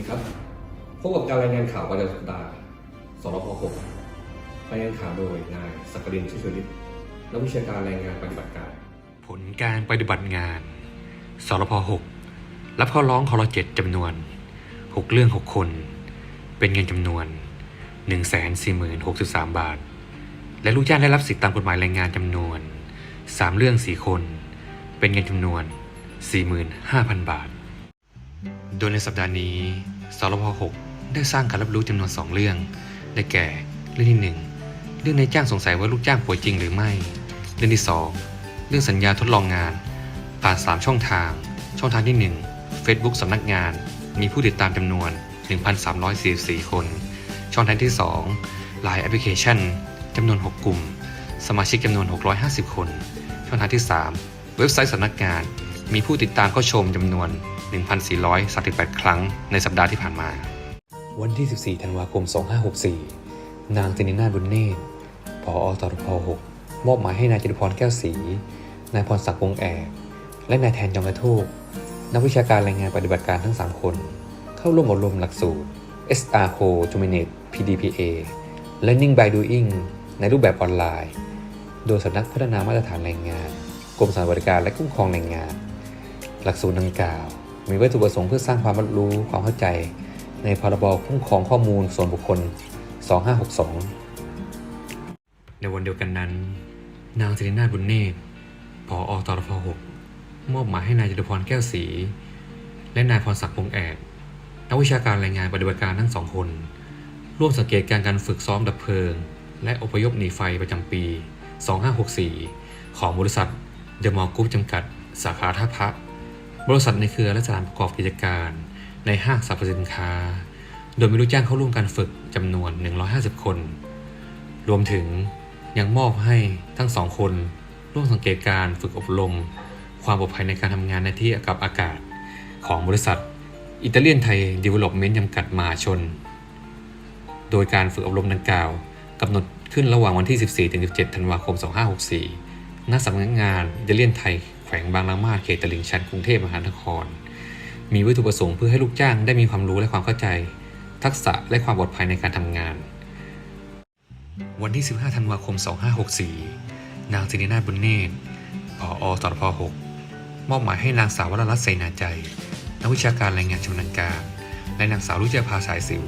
ดีครับ พบกับการรายงานข่าวประจำสัปดาห์สรพ6รายงานข่าวโดยนายสักกรินชื่อชลิตนักวิชาการรายงานปฏิบัติการ ผลการปฏิบัติงาน สรพ6รับข้อร้องคอรเจ็ดจำนวน 6 เรื่อง 6 คน เป็นเงินจำนวน 140,063 บาท และลูกจ้างได้รับสิทธิตามกฎหมายแรงงานจำนวน 3 เรื่อง 4 คน เป็นเงินจำนวน 45,000 บาท โดยในสัปดาห์นี้ สรพ6ได้สร้างการรับรู้จำนวน 2 เรื่อง ได้แก่ เรื่องที่ 1 เรื่องนายจ้างสงสัยว่าลูกจ้างป่วยจริงหรือไม่ เรื่องที่ 2 เรื่องสัญญาทดลองงาน ผ่าน 3 ช่องทาง ช่องทางที่ 1 Facebook สำนักงาน มีผู้ติดตามจำนวน 1,344 คน ช่องทางที่ 2 Line Application จำนวน 6 กลุ่ม สมาชิกจำนวน 650 คน ช่องทางที่ 3 เว็บไซต์สำนักงาน มีผู้ติดตามเข้าชมจำนวน 1,438 ครั้งในสัปดาห์ที่ผ่านมา วันที่ 14 ธันวาคม 2564 นางเจนิน่าบุญเนตรผอตรพ6มอบหมายให้นายจตุพรแก้วศรี นายพรศักดิ์วงศ์แอกและนายแทนจอมกระโทกนักวิชาการรายงานปฏิบัติการทั้ง 3 คน เข้าร่วมอบรมหลักสูตร SR Co Dominate PDPA Learning by Doing ในรูปแบบออนไลน์ โดยสำนักพัฒนามาตรฐานแรงงาน กรมสวัสดิการและคุ้มครองแรงงาน หลักสูตรดังกล่าว มีวัตถุประสงค์เพื่อสร้างความรู้ความเข้าใจ ในพรบคุ้มครองข้อมูลส่วนบุคคล 2562 ในวันเดียวกันนั้น นางสิรินาถบุญเนตรผออตรพ6มอบหมายให้นายจตุพรแก้วศรีและนายพรศักดิ์วงศ์แอดนักวิชาการรายงานปฏิบัติการทั้งสองคน ร่วมสังเกตการการฝึกซ้อมดับเพลิง และอพยพหนีไฟประจำปี 2564 ของบริษัทเดอะมอลล์กรุ๊ปจำกัด สาขาท่าพระ บริษัทในเครือและสถานประกอบกิจการในห้างสรรพสินค้า โดยมีลูกจ้างเข้าร่วมการฝึกจำนวน 150 คน รวมถึงยังมอบให้ทั้งสองคนร่วมสังเกตการฝึกอบรม ความปลอดภัยในการทำงานในที่กับอากาศ ของบริษัทอิตาเลียนไทยดีเวล็อปเมนต์จำกัดมหาชน โดยการฝึกอบรมดังกล่าวกำหนดขึ้นระหว่างวันที่ 14-17 ธันวาคม 2564 ณสำนักงานอิตาเลียนไทย ขวงบางละมาดเขตตลิ่งชันกรุงเทพมหานคร มีวัตถุประสงค์เพื่อให้ลูกจ้างได้มีความรู้และความเข้าใจ ทักษะและความปลอดภัยในการทำงาน วันที่ 15 ธันวาคม 2564 นางสิรินาบุญเนตรผอตรพ6มอบหมายให้นางสาววรรัตน์ไสนาใจ นักวิชาการแรงงานชำนาญการ และนางสาวรุจยภาสายสิว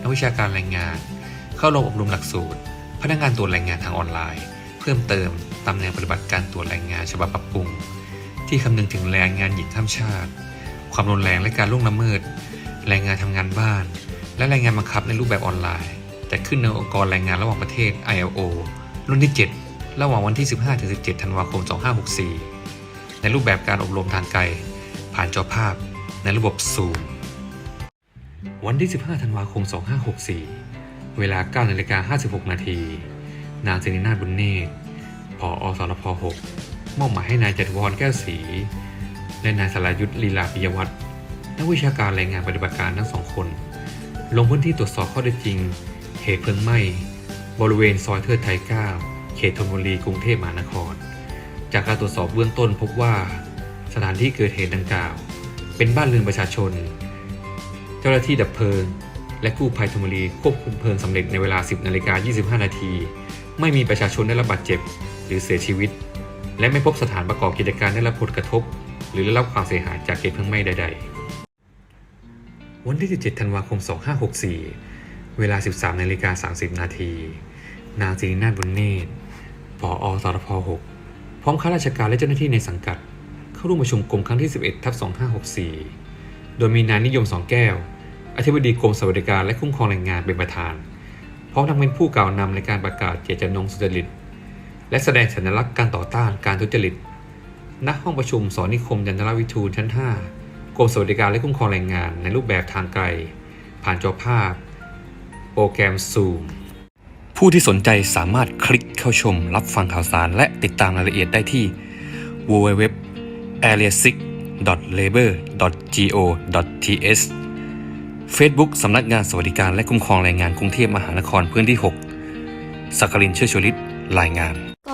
นักวิชาการแรงงาน เข้าร่วมอบรมหลักสูตร พนักงานตรวจแรงงานทางออนไลน์ เพิ่มเติมตามแนวปฏิบัติการตรวจแรงงานฉบับปรับปรุง ที่คำนึงถึงแรงงานหญิงข้ามชาติ ความรุนแรงและการล่วงละเมิด แรงงานทำงานบ้าน และแรงงานบังคับในรูปแบบออนไลน์จัดขึ้นในองค์กรแรงงานระหว่างประเทศ ILO รุ่นที่ 7 ระหว่างวันที่ 15-17 ธันวาคม 2564 ในรูปแบบการอบรมทางไกล ผ่านจอภาพในระบบ Zoom วันที่ 15 ธันวาคม 2564 เวลา9นาฬิกา56 นาที นางเจนินาบุญเนตรผอสรพ 6 มอบหมายให้นายจตุพรแก้วศรีและนายสรายุทธลีลาปิยวัฒน์นักวิชาการรายงานปฏิบัติการทั้งสองคน ลงพื้นที่ตรวจสอบข้อเท็จจริง เหตุเพลิงไหม้บริเวณซอยเทิดไทย 9 เขตธนบุรีกรุงเทพมหานคร จากการตรวจสอบเบื้องต้นพบว่าสถานที่เกิดเหตุดังกล่าว เป็นบ้านเรือนประชาชน เจ้าหน้าที่ดับเพลิง และกู้ภัยธนบุรีควบคุมเพลิงสำเร็จในเวลา 10นาฬิกา25 นาที ไม่มีประชาชนได้รับบาดเจ็บ หรือเสียชีวิต และไม่พบสถานประกอบกิจการได้รับผลกระทบ หรือได้รับความเสียหายจากเหตุเพลิงไหม้ใด ๆ วันที่ 17 ธันวาคม 2564 เวลา 13นาฬิกา30 นาที นางจิรินาถบุญเนตรผอสรพ6พร้อมข้าราชการและเจ้าหน้าที่ในสังกัด เข้าร่วมประชุมกรมครั้งที่ 11ทับ2564 โดยมีนายนิยมสองแก้ว อธิบดีกรมสวัสดิการและคุ้มครองแรงงานเป็นประธาน พร้อมทั้งเป็นผู้กล่าวนำในการประกาศเจตจำนงสุจริต และแสดงสัญลักษณ์การต่อต้านการทุจริตณห้องประชุมสอนนิคมยันทรวิทูลชั้น 5 กรมสวัสดิการและคุ้มครองแรงงานในรูปแบบทางไกล ผ่านจอภาพ โปรแกรม Zoom ผู้ที่สนใจสามารถคลิกเข้าชมรับฟังข่าวสารและติดตามรายละเอียดได้ที่ www area 6 labor go th Facebook สำนักงานสวัสดิการและคุ้มครองแรงงานกรุงเทพมหานครพื้นที่ 6สักกลินเชื่อชลิตรายงาน